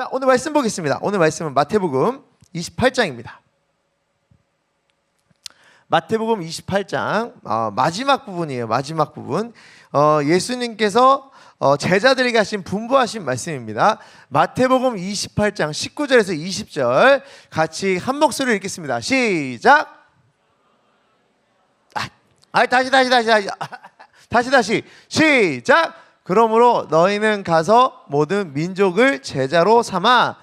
자, 오늘 말씀 보겠습니다. 오늘 말씀은 마태복음 28장입니다. 마태복음 28장 어, 마지막 부분이에요. 마지막 부분. 어, 예수님께서 어, 제자들에게 하신 분부하신 말씀입니다. 마태복음 28장 19절에서 20절 같이 한 목소리로 읽겠습니다. 시작. 아, 아 다시 다시 다시 다시 다시 다시 시작. 그러므로 너희는 가서 모든 민족을 제자로 삼아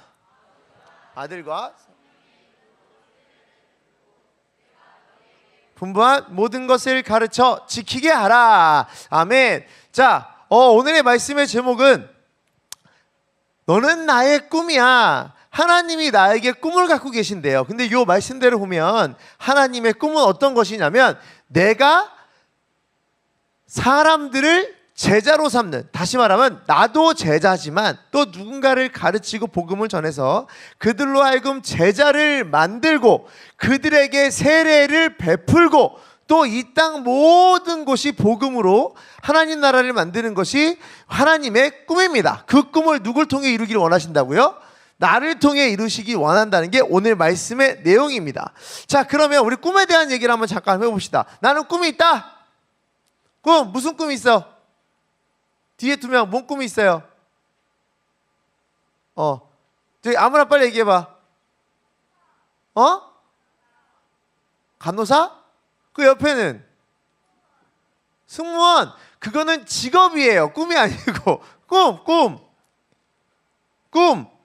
아들과 분부한 모든 것을 가르쳐 지키게 하라. 아멘. 자, 어, 오늘의 말씀의 제목은 너는 나의 꿈이야. 하나님이 나에게 꿈을 갖고 계신데요. 근데 이 말씀대로 보면 하나님의 꿈은 어떤 것이냐면 내가 사람들을 제자로 삼는 다시 말하면 나도 제자지만 또 누군가를 가르치고 복음을 전해서 그들로 하여금 제자를 만들고 그들에게 세례를 베풀고 또 이 땅 모든 곳이 복음으로 하나님 나라를 만드는 것이 하나님의 꿈입니다. 그 꿈을 누굴 통해 이루기를 원하신다고요? 나를 통해 이루시기 원한다는 게 오늘 말씀의 내용입니다. 자, 그러면 우리 꿈에 대한 얘기를 한번 잠깐 해봅시다. 나는 꿈이 있다. 꿈 무슨 꿈이 있어? 뒤에 두 명 뭔 꿈이 있어요? 어, 저기 아무나 빨리 얘기해 봐. 어? 간호사? 그 옆에는 승무원. 그거는 직업이에요. 꿈이 아니고 꿈, 꿈, 꿈.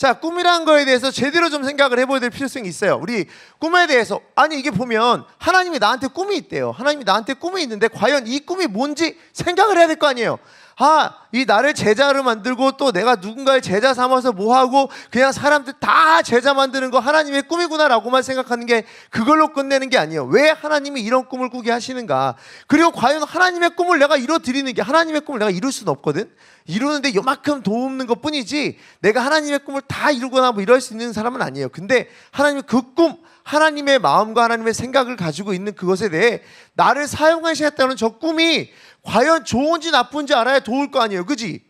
자, 꿈이라는 거에 대해서 제대로 좀 생각을 해봐야 될 필요성이 있어요. 우리 꿈에 대해서 아니 이게 보면 하나님이 나한테 꿈이 있대요. 하나님이 나한테 꿈이 있는데 과연 이 꿈이 뭔지 생각을 해야 될 거 아니에요. 아, 이 나를 제자로 만들고 또 내가 누군가의 제자 삼아서 뭐 하고 그냥 사람들 다 제자 만드는 거 하나님의 꿈이구나라고만 생각하는 게 그걸로 끝내는 게 아니에요. 왜 하나님이 이런 꿈을 꾸게 하시는가? 그리고 과연 하나님의 꿈을 내가 이뤄 드리는 게 하나님의 꿈을 내가 이룰 수는 없거든. 이루는데 요만큼 도움는 것 뿐이지 내가 하나님의 꿈을 다 이루거나 뭐 이럴 수 있는 사람은 아니에요. 근데 하나님의 그 꿈, 하나님의 마음과 하나님의 생각을 가지고 있는 그것에 대해 나를 사용하시겠다는 저 꿈이 과연 좋은지 나쁜지 알아야 도울 거 아니에요. 그지?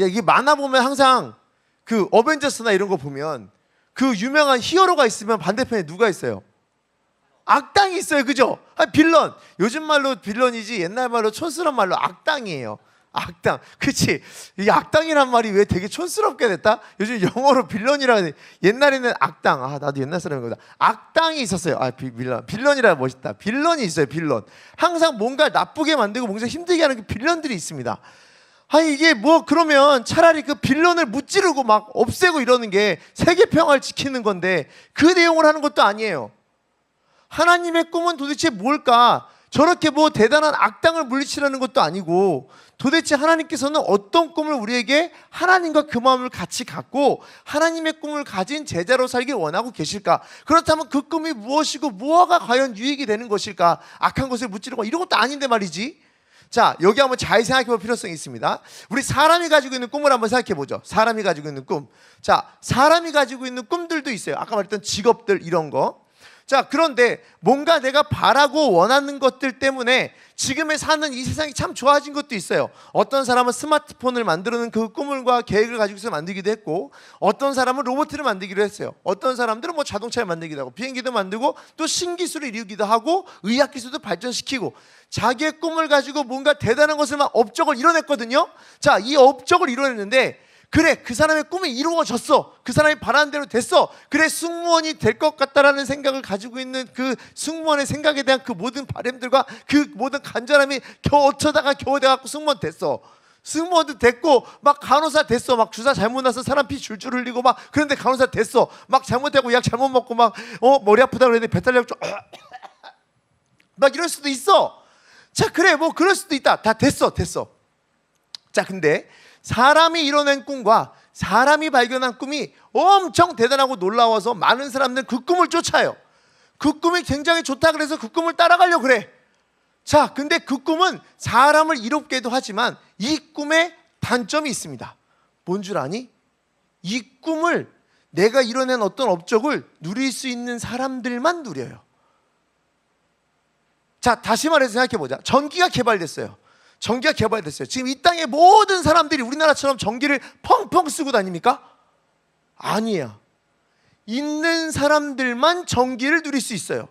야, 이게 만화 보면 항상 그 어벤져스나 이런 거 보면 그 유명한 히어로가 있으면 반대편에 누가 있어요? 악당이 있어요. 그죠? 아, 빌런. 요즘 말로 빌런이지 옛날 말로 촌스러운 말로 악당이에요. 악당. 그치? 이 악당이란 말이 왜 되게 촌스럽게 됐다? 요즘 영어로 빌런이라 해. 옛날에는 악당. 아, 나도 옛날 사람이거든. 악당이 있었어요. 아, 비, 빌런. 빌런이라 멋있다. 빌런이 있어요. 빌런. 항상 뭔가 나쁘게 만들고 뭔가 힘들게 하는 그 빌런들이 있습니다. 아 이게 뭐 그러면 차라리 그 빌런을 무찌르고 막 없애고 이러는 게 세계 평화를 지키는 건데 그 내용을 하는 것도 아니에요. 하나님의 꿈은 도대체 뭘까? 저렇게 뭐 대단한 악당을 물리치라는 것도 아니고 도대체 하나님께서는 어떤 꿈을 우리에게 하나님과 그 마음을 같이 갖고 하나님의 꿈을 가진 제자로 살길 원하고 계실까? 그렇다면 그 꿈이 무엇이고 무엇가 과연 유익이 되는 것일까? 악한 것을 무찌르고 이런 것도 아닌데 말이지. 자, 여기 한번 잘 생각해 볼 필요성이 있습니다. 우리 사람이 가지고 있는 꿈을 한번 생각해 보죠. 사람이 가지고 있는 꿈. 자, 사람이 가지고 있는 꿈들도 있어요. 아까 말했던 직업들 이런 거. 자, 그런데 뭔가 내가 바라고 원하는 것들 때문에 지금의 사는 이 세상이 참 좋아진 것도 있어요. 어떤 사람은 스마트폰을 만드는 그 꿈과 계획을 가지고서 만들기도 했고, 어떤 사람은 로봇을 만들기로 했어요. 어떤 사람들은 뭐 자동차를 만들기도 하고, 비행기도 만들고, 또 신기술을 이루기도 하고, 의학 기술도 발전시키고, 자기의 꿈을 가지고 뭔가 대단한 것을 막 업적을 이뤄냈거든요. 자, 이 업적을 이뤄냈는데, 그래 그 사람의 꿈이 이루어졌어. 그 사람이 바라는 대로 됐어. 그래 승무원이 될 것 같다라는 생각을 가지고 있는 그 승무원의 생각에 대한 그 모든 바램들과 그 모든 간절함이 겨우 어쩌다가 겨우 돼갖고 승무원 됐어. 승무원도 됐고 막 간호사 됐어. 막 주사 잘못 나서 사람 피 줄줄 흘리고 막 그런데 간호사 됐어. 막 잘못되고 약 잘못 먹고 막 어 머리 아프다 그랬는데 배탈약 좀막 이럴 수도 있어. 자 그래 뭐 그럴 수도 있다. 다 됐어 됐어. 자 근데 사람이 이뤄낸 꿈과 사람이 발견한 꿈이 엄청 대단하고 놀라워서 많은 사람들 그 꿈을 쫓아요. 그 꿈이 굉장히 좋다 그래서 그 꿈을 따라가려고 그래. 자, 근데 그 꿈은 사람을 이롭게도 하지만 이 꿈에 단점이 있습니다. 뭔 줄 아니? 이 꿈을 내가 이뤄낸 어떤 업적을 누릴 수 있는 사람들만 누려요. 자, 다시 말해서 생각해 보자. 전기가 개발됐어요. 전기가 개발됐어요. 지금 이 땅의 모든 사람들이 우리나라처럼 전기를 펑펑 쓰고 다닙니까? 아니에요. 있는 사람들만 전기를 누릴 수 있어요.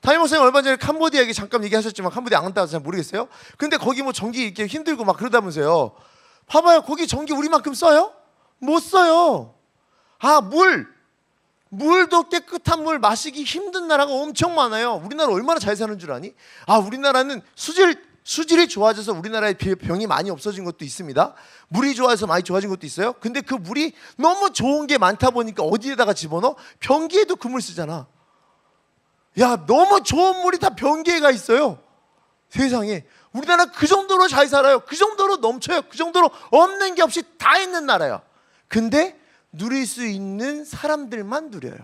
담임 목사님 얼마 전에 캄보디아 얘기 잠깐 얘기하셨지만 캄보디아 안 와서 잘 모르겠어요. 근데 거기 뭐 전기 이렇게 힘들고 막 그러다면서요. 봐봐요. 거기 전기 우리만큼 써요? 못 써요. 아, 물. 물도 깨끗한 물 마시기 힘든 나라가 엄청 많아요. 우리나라 얼마나 잘 사는 줄 아니? 아, 우리나라는 수질 수질이 좋아져서 우리나라에 비- 병이 많이 없어진 것도 있습니다. 물이 좋아서 많이 좋아진 것도 있어요. 근데 그 물이 너무 좋은 게 많다 보니까 어디에다가 집어넣어? 변기에도 그물 쓰잖아. 야, 너무 좋은 물이 다 변기에 가 있어요. 세상에. 우리나라 그 정도로 잘 살아요. 그 정도로 넘쳐요. 그 정도로 없는 게 없이 다 있는 나라야. 근데 누릴 수 있는 사람들만 누려요.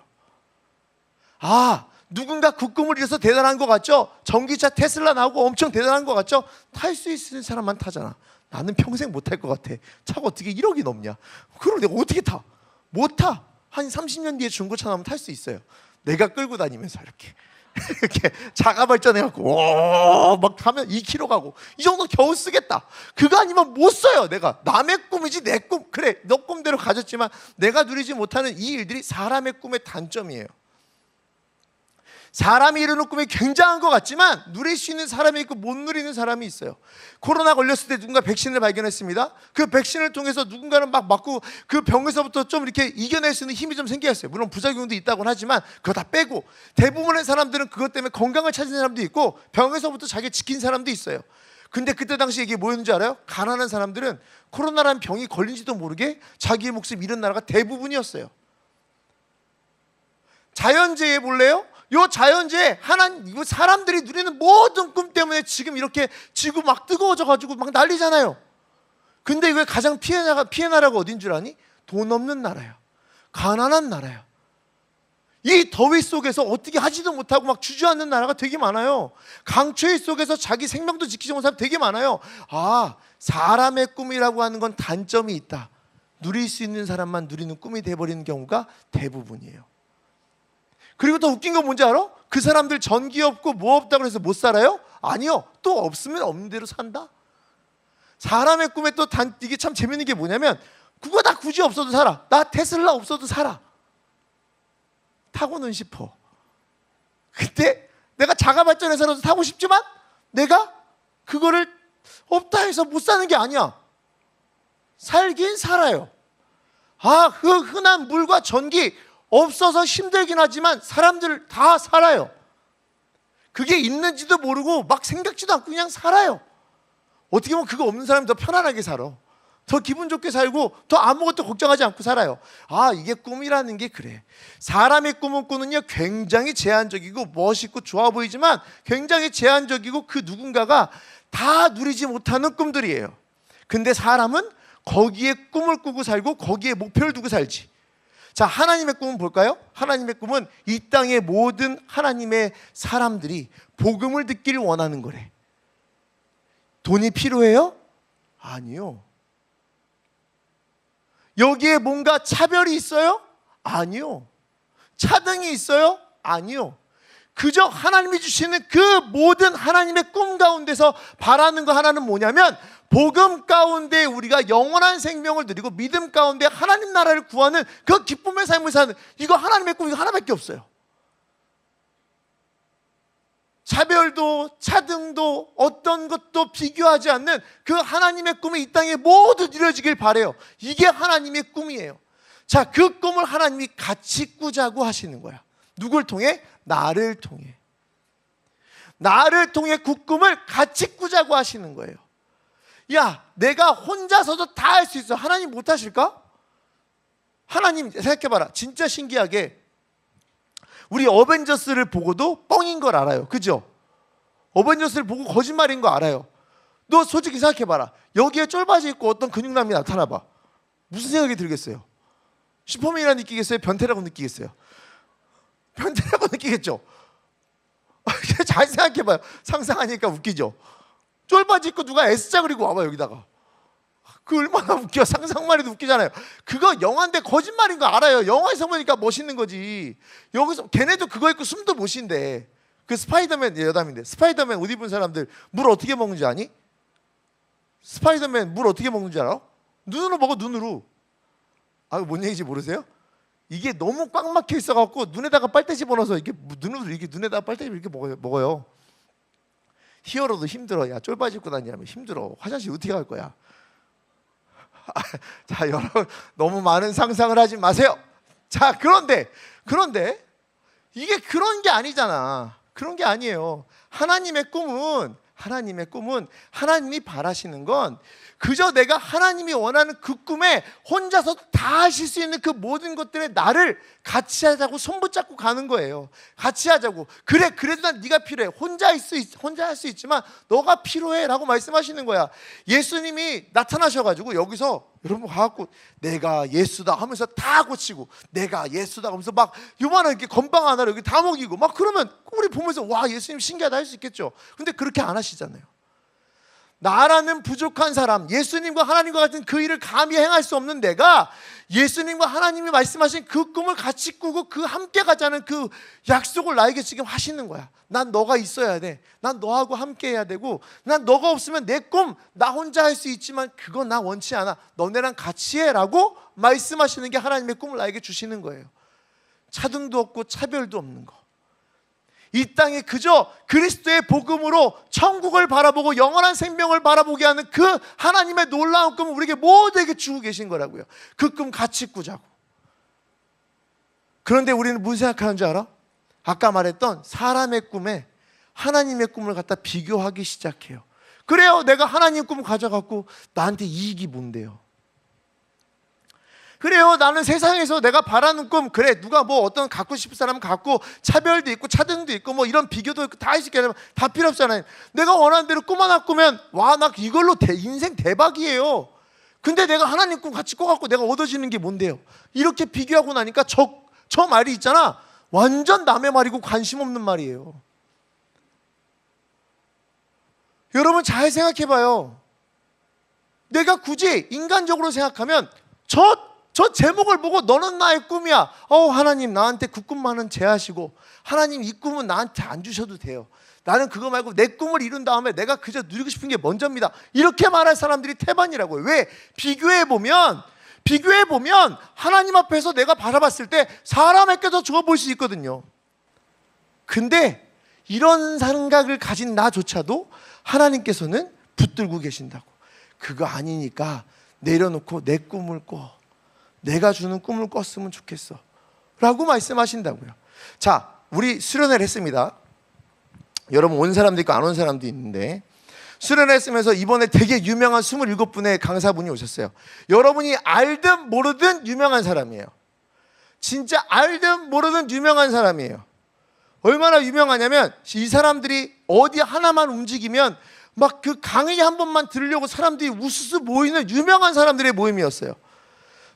아, 누군가 국금을 잃어서 대단한 것 같죠? 전기차 테슬라 나오고 엄청 대단한 것 같죠? 탈 수 있는 사람만 타잖아. 나는 평생 못 탈 것 같아. 차가 어떻게 1억이 넘냐? 그걸 내가 어떻게 타? 못 타. 한 30년 뒤에 중고차 나오면 탈 수 있어요. 내가 끌고 다니면서 이렇게. 이렇게 자가 발전해갖고 오막 하면 2km 가고 이 정도 겨우 쓰겠다. 그거 아니면 못 써요. 내가 남의 꿈이지 내 꿈. 그래 너 꿈대로 가졌지만 내가 누리지 못하는 이 일들이 사람의 꿈의 단점이에요. 사람이 이루는 꿈이 굉장한 것 같지만 누릴 수 있는 사람이 있고 못 누리는 사람이 있어요. 코로나 걸렸을 때 누군가 백신을 발견했습니다. 그 백신을 통해서 누군가는 막 맞고 그 병에서부터 좀 이렇게 이겨낼 수 있는 힘이 좀 생겼어요. 물론 부작용도 있다곤 하지만 그거 다 빼고 대부분의 사람들은 그것 때문에 건강을 찾은 사람도 있고 병에서부터 자기 지킨 사람도 있어요. 근데 그때 당시 이게 뭐였는지 알아요? 가난한 사람들은 코로나라는 병이 걸린지도 모르게 자기의 목숨 잃은 나라가 대부분이었어요. 자연재해 볼래요? 요 자연재해 하나님 이거 사람들이 누리는 모든 꿈 때문에 지금 이렇게 지구 막 뜨거워져 가지고 막 난리잖아요. 근데 이거 가장 피해 나가 피해 나라가 어딘 줄 아니? 돈 없는 나라야. 가난한 나라야. 이 더위 속에서 어떻게 하지도 못하고 막 주저앉는 나라가 되게 많아요. 강추위 속에서 자기 생명도 지키지 못하는 사람 되게 많아요. 아, 사람의 꿈이라고 하는 건 단점이 있다. 누릴 수 있는 사람만 누리는 꿈이 돼버리는 경우가 대부분이에요. 그리고 더 웃긴 건 뭔지 알아? 그 사람들 전기 없고 뭐 없다고 해서 못 살아요? 아니요. 또 없으면 없는 대로 산다. 사람의 꿈에 또 단 이게 참 재밌는 게 뭐냐면 그거 다 굳이 없어도 살아. 나 테슬라 없어도 살아. 타고는 싶어. 근데 내가 자가 발전해서라도 타고 싶지만 내가 그거를 없다 해서 못 사는 게 아니야. 살긴 살아요. 아, 그 흔한 물과 전기 없어서 힘들긴 하지만 사람들 다 살아요. 그게 있는지도 모르고 막 생각지도 않고 그냥 살아요. 어떻게 보면 그거 없는 사람이 더 편안하게 살아. 더 기분 좋게 살고 더 아무것도 걱정하지 않고 살아요. 아, 이게 꿈이라는 게 그래. 사람의 꿈은 꾸는요 굉장히 제한적이고 멋있고 좋아 보이지만 굉장히 제한적이고 그 누군가가 다 누리지 못하는 꿈들이에요. 근데 사람은 거기에 꿈을 꾸고 살고 거기에 목표를 두고 살지. 자, 하나님의 꿈은 볼까요? 하나님의 꿈은 이 땅의 모든 하나님의 사람들이 복음을 듣기를 원하는 거래. 돈이 필요해요? 아니요. 여기에 뭔가 차별이 있어요? 아니요. 차등이 있어요? 아니요. 그저 하나님이 주시는 그 모든 하나님의 꿈 가운데서 바라는 거 하나는 뭐냐면 복음 가운데 우리가 영원한 생명을 누리고 믿음 가운데 하나님 나라를 구하는 그 기쁨의 삶을 사는 이거 하나님의 꿈 이거 하나밖에 없어요. 차별도 차등도 어떤 것도 비교하지 않는 그 하나님의 꿈이 이 땅에 모두 이루어지길 바래요. 이게 하나님의 꿈이에요. 자, 그 꿈을 하나님이 같이 꾸자고 하시는 거야. 누굴 통해? 나를 통해. 나를 통해 그 꿈을 같이 꾸자고 하시는 거예요. 야, 내가 혼자서도 다 할 수 있어. 하나님 못 하실까? 하나님 생각해봐라. 진짜 신기하게 우리 어벤져스를 보고도 뻥인 걸 알아요. 그죠? 어벤져스를 보고 거짓말인 거 알아요. 너 솔직히 생각해봐라. 여기에 쫄바지 입고 어떤 근육남이 나타나봐. 무슨 생각이 들겠어요? 슈퍼맨이라 느끼겠어요? 변태라고 느끼겠어요? 변태라고 느끼겠죠? 잘 생각해봐요. 상상하니까 웃기죠? 쫄바지 입고 누가 S자 그리고 와봐 여기다가. 그 얼마나 웃겨 상상만 해도 웃기잖아요 그거 영화인데 거짓말인 거 알아요 영화에서 보니까 멋있는 거지 여기서 걔네도 그거 입고 숨도 못 쉰대 그 스파이더맨 여담인데 스파이더맨 옷 입은 사람들 물 어떻게 먹는지 아니? 스파이더맨 물 어떻게 먹는 줄 알아? 눈으로 먹어 눈으로. 아, 뭔 얘기인지 모르세요? 이게 너무 꽉 막혀 있어갖고 눈에다가 빨대 집어넣어서 이게 눈으로 이렇게 눈에다가 빨대 이렇게 먹어요. 먹어요. 히어로도 힘들어. 야 쫄바지 입고 다니면 힘들어. 화장실 어떻게 갈 거야? 자 여러분 너무 많은 상상을 하지 마세요. 자 그런데 그런데 이게 그런 게 아니잖아. 그런 게 아니에요. 하나님의 꿈은 하나님의 꿈은 하나님이 바라시는 건 그저 내가 하나님이 원하는 그 꿈에 혼자서 다 하실 수 있는 그 모든 것들에 나를 같이 하자고 손붙잡고 가는 거예요. 같이 하자고. 그래, 그래도 난 네가 필요해. 혼자 할수 있, 혼자 할 수 있지만 너가 필요해라고 말씀하시는 거야. 예수님이 나타나셔가지고 여기서 여러분 가갖고 내가 예수다 하면서 다 고치고 내가 예수다 하면서 막 요만한 이렇게 건빵 하나를 여기 다 먹이고 막 그러면 우리 보면서 와 예수님 신기하다 할 수 있겠죠. 근데 그렇게 안 하시잖아요. 나라는 부족한 사람, 예수님과 하나님과 같은 그 일을 감히 행할 수 없는 내가 예수님과 하나님이 말씀하신 그 꿈을 같이 꾸고 그 함께 가자는 그 약속을 나에게 지금 하시는 거야. 난 너가 있어야 돼. 난 너하고 함께 해야 되고, 난 너가 없으면 내 꿈 나 혼자 할 수 있지만 그건 나 원치 않아. 너네랑 같이 해라고 말씀하시는 게 하나님의 꿈을 나에게 주시는 거예요. 차등도 없고 차별도 없는 거. 이 땅에 그저 그리스도의 복음으로 천국을 바라보고 영원한 생명을 바라보게 하는 그 하나님의 놀라운 꿈을 우리에게 모두에게 주고 계신 거라고요. 그 꿈 같이 꾸자고. 그런데 우리는 무슨 생각하는 줄 알아? 아까 말했던 사람의 꿈에 하나님의 꿈을 갖다 비교하기 시작해요. 그래요. 내가 하나님 꿈을 가져갖고 나한테 이익이 뭔데요? 그래요. 나는 세상에서 내가 바라는 꿈, 그래. 누가 뭐 어떤 갖고 싶은 사람은 갖고 차별도 있고 차등도 있고 뭐 이런 비교도 있고 다 아니라 다 필요 없잖아요. 내가 원하는 대로 꿈 하나 꾸면 와, 나 이걸로 대, 인생 대박이에요. 근데 내가 하나님 꿈 같이 꿔갖고 내가 얻어지는 게 뭔데요? 이렇게 비교하고 나니까 저, 저 말이 있잖아. 완전 남의 말이고 관심 없는 말이에요. 여러분 잘 생각해 봐요. 내가 굳이 인간적으로 생각하면 저, 저 제목을 보고 너는 나의 꿈이야. 어, 하나님 나한테 그 꿈만은 제하시고 하나님 이 꿈은 나한테 안 주셔도 돼요. 나는 그거 말고 내 꿈을 이룬 다음에 내가 그저 누리고 싶은 게 먼저입니다. 이렇게 말할 사람들이 태반이라고요. 왜? 비교해 보면 비교해 보면 하나님 앞에서 내가 바라봤을 때 사람에게도 좋아 보일 수 있거든요. 근데 이런 생각을 가진 나조차도 하나님께서는 붙들고 계신다고. 그거 아니니까 내려놓고 내 꿈을 꿔. 내가 주는 꿈을 꿨으면 좋겠어. 라고 말씀하신다고요. 자, 우리 수련회를 했습니다. 여러분 온 사람도 있고 안 온 사람도 있는데 수련회 했으면서 이번에 되게 유명한 27분의 강사분이 오셨어요. 여러분이 알든 모르든 유명한 사람이에요. 진짜 알든 모르든 유명한 사람이에요. 얼마나 유명하냐면 이 사람들이 어디 하나만 움직이면 막 그 강의 한 번만 들으려고 사람들이 우수수 모이는 유명한 사람들의 모임이었어요.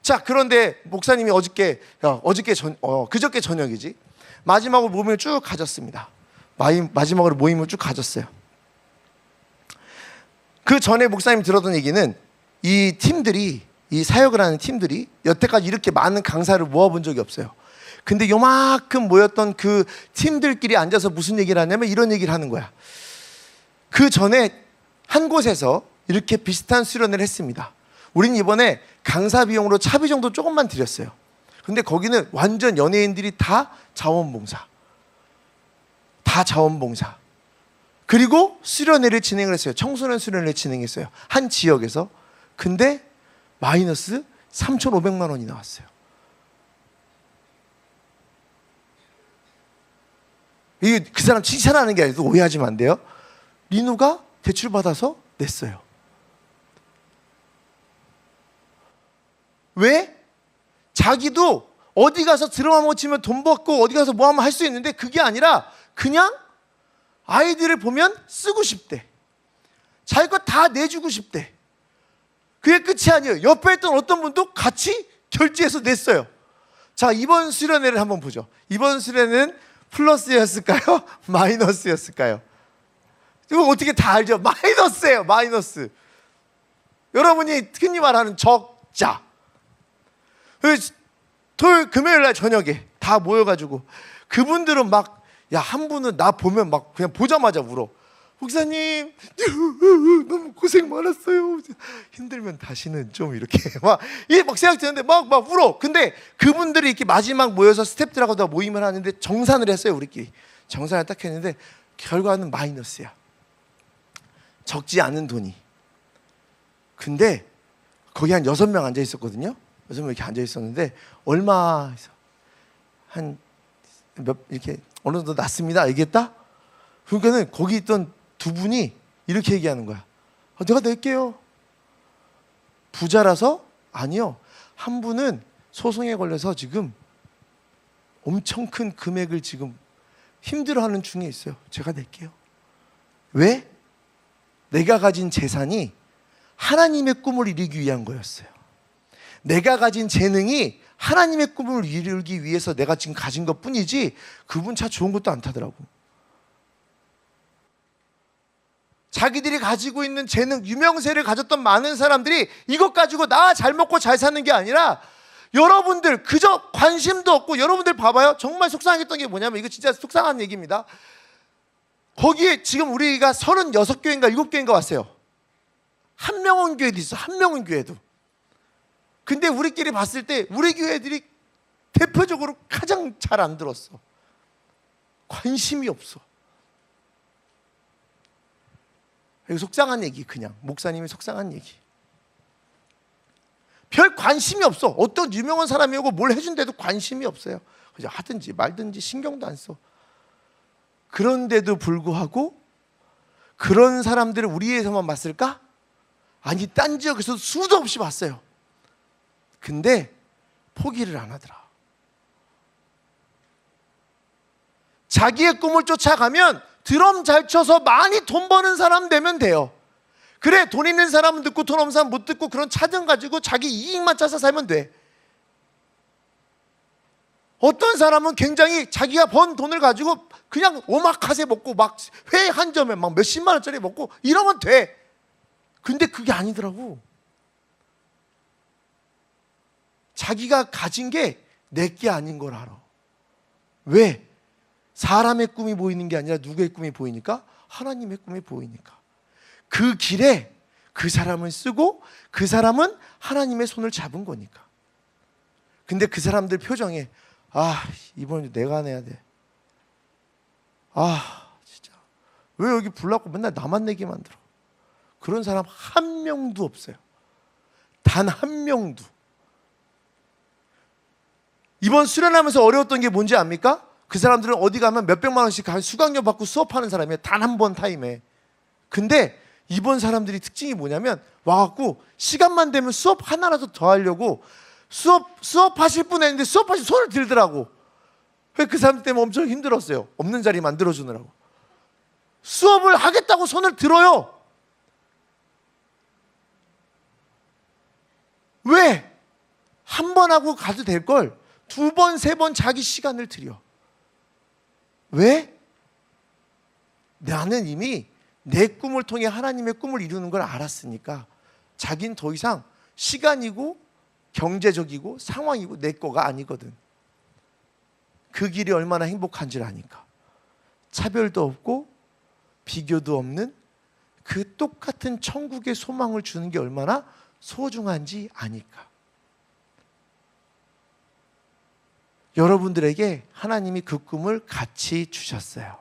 자, 그런데 목사님이 어저께 어, 어저께 전 어, 그저께 저녁이지. 마지막으로 모임을 쭉 가졌습니다. 마이, 마지막으로 모임을 쭉 가졌어요. 그 전에 목사님 들었던 얘기는 이 팀들이 이 사역을 하는 팀들이 여태까지 이렇게 많은 강사를 모아본 적이 없어요. 근데 요만큼 모였던 그 팀들끼리 앉아서 무슨 얘기를 하냐면 이런 얘기를 하는 거야. 그 전에 한 곳에서 이렇게 비슷한 수련을 했습니다. 우린 이번에 강사 비용으로 차비 정도 조금만 드렸어요. 근데 거기는 완전 연예인들이 다 자원봉사. 다 자원봉사. 그리고 수련회를 진행을 했어요. 청소년 수련회를 진행했어요. 한 지역에서. 근데 마이너스 3,500만 원이 나왔어요. 이게 그 사람 칭찬하는 게 아니라 오해하시면 안 돼요. 리누가 대출 받아서 냈어요. 왜? 자기도 어디 가서 드라마 못 치면 돈 받고 어디 가서 뭐 하면 할 수 있는데 그게 아니라 그냥 아이들을 보면 쓰고 싶대. 자기 거 다 내주고 싶대. 그게 끝이 아니에요. 옆에 있던 어떤 분도 같이 결제해서 냈어요. 자, 이번 수련회를 한번 보죠. 이번 수련회는 플러스였을까요? 마이너스였을까요? 이거 어떻게 다 알죠? 마이너스예요, 마이너스. 여러분이 흔히 말하는 적자. 그 토요일, 금요일 날 저녁에 다 모여가지고 그분들은 막, 야, 한 분은 나 보면 막 그냥 보자마자 울어. 목사님 너무 고생 많았어요. 힘들면 다시는 좀 이렇게 막이막 생각 드는데 막 막 울어. 근데 그분들이 이렇게 마지막 모여서 스탭들하고 다 모임을 하는데 정산을 했어요 우리끼리. 정산을 딱 했는데 결과는 마이너스야. 적지 않은 돈이. 근데 거기 한 여섯 명 앉아 있었거든요. 여섯 명 이렇게 앉아 있었는데 얼마 해서 한몇 이렇게 어느 정도 났습니다. 얘기했다. 그러니까는 거기 있던 두 분이 이렇게 얘기하는 거야. 아, 내가 낼게요. 부자라서 아니요. 한 분은 소송에 걸려서 지금 엄청 큰 금액을 지금 힘들어하는 중에 있어요. 제가 낼게요. 왜? 내가 가진 재산이 하나님의 꿈을 이루기 위한 거였어요. 내가 가진 재능이 하나님의 꿈을 이루기 위해서 내가 지금 가진 것 뿐이지 그분 차 좋은 것도 안 타더라고. 자기들이 가지고 있는 재능, 유명세를 가졌던 많은 사람들이 이것 가지고 나 잘 먹고 잘 사는 게 아니라 여러분들 그저 관심도 없고 여러분들 봐봐요. 정말 속상했던 게 뭐냐면 이거 진짜 속상한 얘기입니다. 거기에 지금 우리가 36교회인가 7교회인가 왔어요. 한명원 교회도 있어. 한명원 교회도. 근데 우리끼리 봤을 때 우리 교회들이 대표적으로 가장 잘 안 들었어. 관심이 없어. 이거 속상한 얘기 그냥 목사님이 속상한 얘기. 별 관심이 없어. 어떤 유명한 사람이 오고 뭘 해준데도 관심이 없어요. 그냥 하든지 말든지 신경도 안 써. 그런데도 불구하고 그런 사람들을 우리에서만 봤을까? 아니 딴 지역에서 수도 없이 봤어요. 근데 포기를 안 하더라. 자기의 꿈을 쫓아가면 드럼 잘 쳐서 많이 돈 버는 사람 되면 돼요. 그래 돈 있는 사람은 듣고 돈 없는 사람 못 듣고 그런 차등 가지고 자기 이익만 찾아 살면 돼. 어떤 사람은 굉장히 자기가 번 돈을 가지고 그냥 오마카세 먹고 막 회 한 점에 막 몇십만 원짜리 먹고 이러면 돼. 근데 그게 아니더라고. 자기가 가진 게 내 게 아닌 걸 알아. 왜? 사람의 꿈이 보이는 게 아니라 누구의 꿈이 보이니까? 하나님의 꿈이 보이니까. 그 길에 그 사람을 쓰고 그 사람은 하나님의 손을 잡은 거니까. 근데 그 사람들 표정에 아, 이번에 내가 내야 돼. 아, 진짜. 왜 여기 불났고 맨날 나만 내게 만들어? 그런 사람 한 명도 없어요. 단 한 명도. 이번 수련하면서 어려웠던 게 뭔지 압니까? 그 사람들은 어디 가면 몇백만 원씩 한 수강료 받고 수업하는 사람이에요. 단 한 번 타임에. 근데 이번 사람들이 특징이 뭐냐면 와갖고 시간만 되면 수업 하나라도 더 하려고 수업 수업하실 분 했는데 수업하실 손을 들더라고. 왜그 사람 때문에 엄청 힘들었어요. 없는 자리 만들어 주느라고. 수업을 하겠다고 손을 들어요. 왜? 한 번 하고 가도 될 걸 두 번, 세 번 자기 시간을 들여. 왜? 나는 이미 내 꿈을 통해 하나님의 꿈을 이루는 걸 알았으니까 자긴 더 이상 시간이고 경제적이고 상황이고 내 거가 아니거든. 그 길이 얼마나 행복한지를 아니까. 차별도 없고 비교도 없는 그 똑같은 천국의 소망을 주는 게 얼마나 소중한지 아니까. 여러분들에게 하나님이 그 꿈을 같이 주셨어요.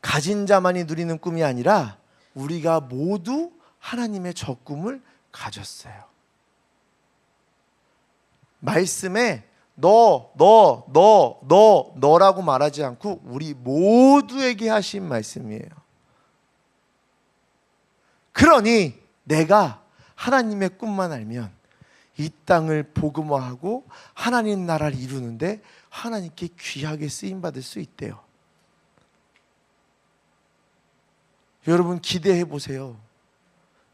가진 자만이 누리는 꿈이 아니라 우리가 모두 하나님의 저 꿈을 가졌어요. 말씀에 너, 너, 너, 너, 너라고 말하지 않고 우리 모두에게 하신 말씀이에요. 그러니 내가 하나님의 꿈만 알면 이 땅을 복음화하고 하나님 나라를 이루는데 하나님께 귀하게 쓰임 받을 수 있대요. 여러분 기대해 보세요.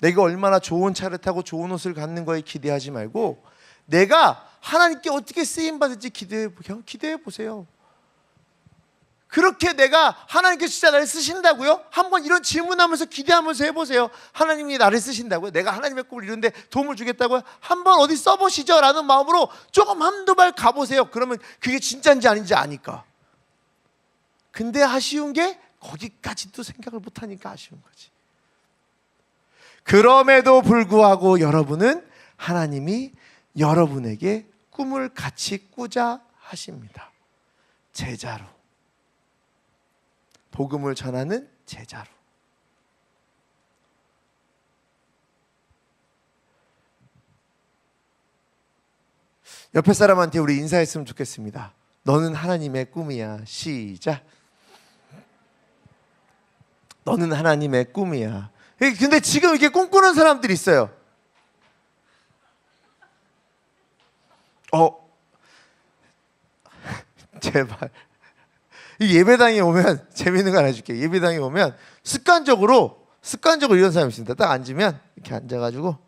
내가 얼마나 좋은 차를 타고 좋은 옷을 갖는 거에 기대하지 말고 내가 하나님께 어떻게 쓰임 받을지 기대해 보세요. 그렇게 내가 하나님께 진짜 나를 쓰신다고요? 한번 이런 질문하면서 기대하면서 해보세요. 하나님이 나를 쓰신다고요? 내가 하나님의 꿈을 이루는데 도움을 주겠다고요? 한번 어디 써보시죠. 라는 마음으로 조금 한두 발 가보세요. 그러면 그게 진짜인지 아닌지 아니까. 근데 아쉬운 게 거기까지도 생각을 못하니까 아쉬운 거지. 그럼에도 불구하고 여러분은 하나님이 여러분에게 꿈을 같이 꾸자 하십니다. 제자로. 복음을 전하는 제자로. 옆에 사람한테 우리 인사했으면 좋겠습니다. 너는 하나님의 꿈이야. 시작. 너는 하나님의 꿈이야. 예, 근데 지금 이렇게 꿈꾸는 사람들이 있어요. 어, 제발. 이 예배당에 오면 재밌는 거 하나 해줄게. 예배당에 오면 습관적으로 습관적으로 이런 사람이 있습니다. 딱 앉으면 이렇게 앉아가지고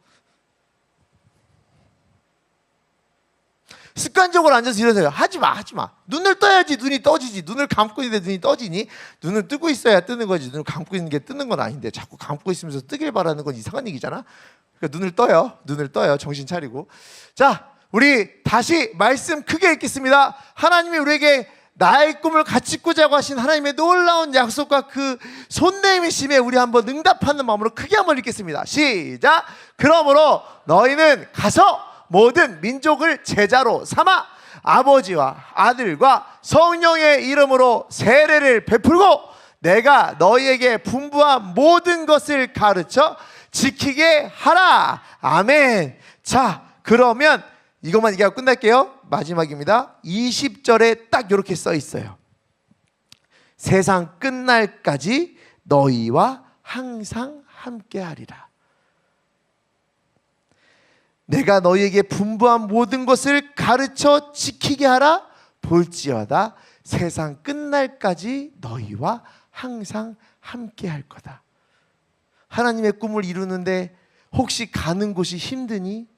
습관적으로 앉아서 이러세요. 하지 마, 하지 마. 눈을 떠야지 눈이 떠지지. 눈을 감고 있는데 눈이 떠지니? 눈을 뜨고 있어야 뜨는 거지. 눈을 감고 있는 게 뜨는 건 아닌데 자꾸 감고 있으면서 뜨길 바라는 건 이상한 얘기잖아. 그러니까 눈을 떠요. 눈을 떠요. 정신 차리고. 자, 우리 다시 말씀 크게 읽겠습니다. 하나님이 우리에게 나의 꿈을 같이 꾸자고 하신 하나님의 놀라운 약속과 그 손내미심에 우리 한번 응답하는 마음으로 크게 한번 읽겠습니다. 시작. 그러므로 너희는 가서 모든 민족을 제자로 삼아 아버지와 아들과 성령의 이름으로 세례를 베풀고 내가 너희에게 분부한 모든 것을 가르쳐 지키게 하라. 아멘. 자, 그러면 이것만 얘기하고 끝날게요. 마지막입니다. 20절에 딱 이렇게 써 있어요. 세상 끝날까지 너희와 항상 함께 하리라. 내가 너희에게 분부한 모든 것을 가르쳐 지키게 하라. 볼지어다 세상 끝날까지 너희와 항상 함께 할 거다. 하나님의 꿈을 이루는데 혹시 가는 곳이 힘드니?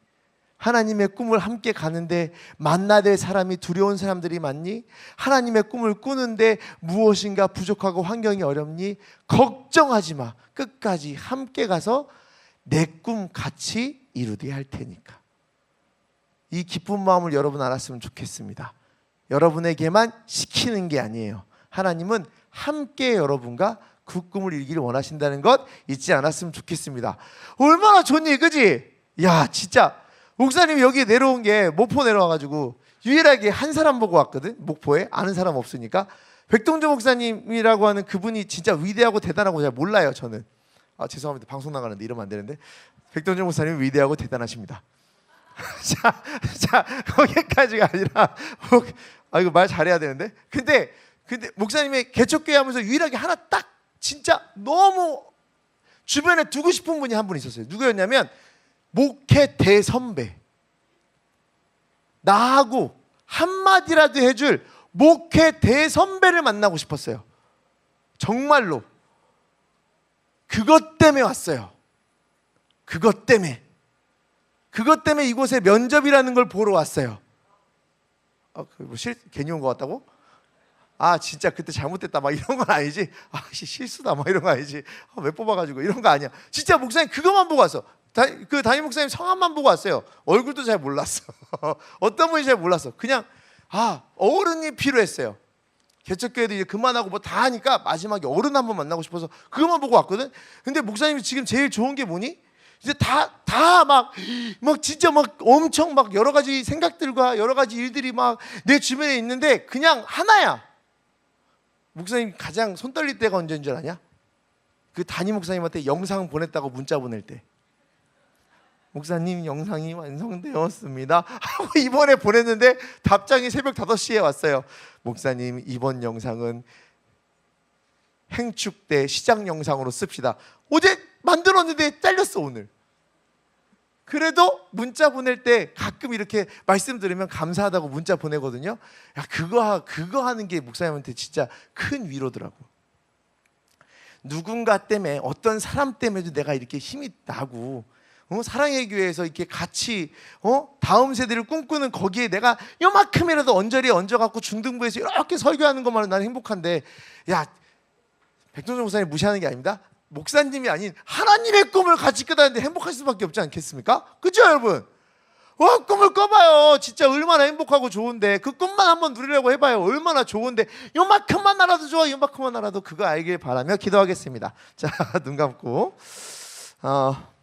하나님의 꿈을 함께 가는데 만나 될 사람이 두려운 사람들이 많니? 하나님의 꿈을 꾸는데 무엇인가 부족하고 환경이 어렵니? 걱정하지 마. 끝까지 함께 가서 내 꿈 같이 이루게 할 테니까. 이 기쁜 마음을 여러분 알았으면 좋겠습니다. 여러분에게만 시키는 게 아니에요. 하나님은 함께 여러분과 그 꿈을 이루기를 원하신다는 것 잊지 않았으면 좋겠습니다. 얼마나 좋니, 그지? 야, 진짜 목사님이 여기 내려온 게 목포 내려와가지고 유일하게 한 사람 보고 왔거든. 목포에 아는 사람 없으니까 백동조 목사님이라고 하는 그분이 진짜 위대하고 대단하고 잘 몰라요. 저는 아 죄송합니다. 방송 나가는데 이러면 안 되는데 백동조 목사님 위대하고 대단하십니다. 자, 자 거기까지가 아니라 목, 아 이거 말 잘해야 되는데 근데 근데 목사님의 개척교회 하면서 유일하게 하나 딱 진짜 너무 주변에 두고 싶은 분이 한 분 있었어요. 누구였냐면 목회 대선배 나하고 한마디라도 해줄 목회 대선배를 만나고 싶었어요. 정말로 그것 때문에 왔어요. 그것 때문에 그것 때문에 이곳에 면접이라는 걸 보러 왔어요. 아, 그뭐실 괜히 온 것 같다고? 아 진짜 그때 잘못됐다 막 이런 건 아니지. 아 씨, 실수다 막 이런 거 아니지. 아, 왜 뽑아가지고 이런 거 아니야. 진짜 목사님 그것만 보고 왔어. 다, 그 담임 목사님 성함만 보고 왔어요. 얼굴도 잘 몰랐어. 어떤 분인지 잘 몰랐어. 그냥 아 어른이 필요했어요. 개척교회도 이제 그만하고 뭐 다 하니까 마지막에 어른 한 번 만나고 싶어서 그것만 보고 왔거든. 근데 목사님이 지금 제일 좋은 게 뭐니? 이제 다 다 막막 진짜 막 엄청 막 여러 가지 생각들과 여러 가지 일들이 막 내 주변에 있는데 그냥 하나야. 목사님 가장 손 떨릴 때가 언제인 줄 아냐? 그 담임 목사님한테 영상 보냈다고 문자 보낼 때. 목사님 영상이 완성되었습니다. 하고 이번에 보냈는데 답장이 새벽 5시에 왔어요. 목사님 이번 영상은 행축 때 시작 영상으로 씁시다. 어제 만들었는데 잘렸어 오늘. 그래도 문자 보낼 때 가끔 이렇게 말씀 들으면 감사하다고 문자 보내거든요. 야 그거 하- 그거 하는 게 목사님한테 진짜 큰 위로더라고. 누군가 때문에 어떤 사람 때문에도 내가 이렇게 힘이 나고 어? 사랑의 교회에서 이렇게 같이 어? 다음 세대를 꿈꾸는 거기에 내가 요만큼이라도 언저리에 얹어갖고 중등부에서 이렇게 설교하는 것만으로 나는 행복한데 야 백동정 목사님 무시하는 게 아닙니다. 목사님이 아닌 하나님의 꿈을 같이 끄다는데 행복할 수밖에 없지 않겠습니까? 그죠 여러분? 와 꿈을 꿔봐요. 진짜 얼마나 행복하고 좋은데 그 꿈만 한번 누리려고 해봐요. 얼마나 좋은데 요만큼만 알아도 좋아. 요만큼만 알아도 그거 알길 바라며 기도하겠습니다. 자 눈 감고 어,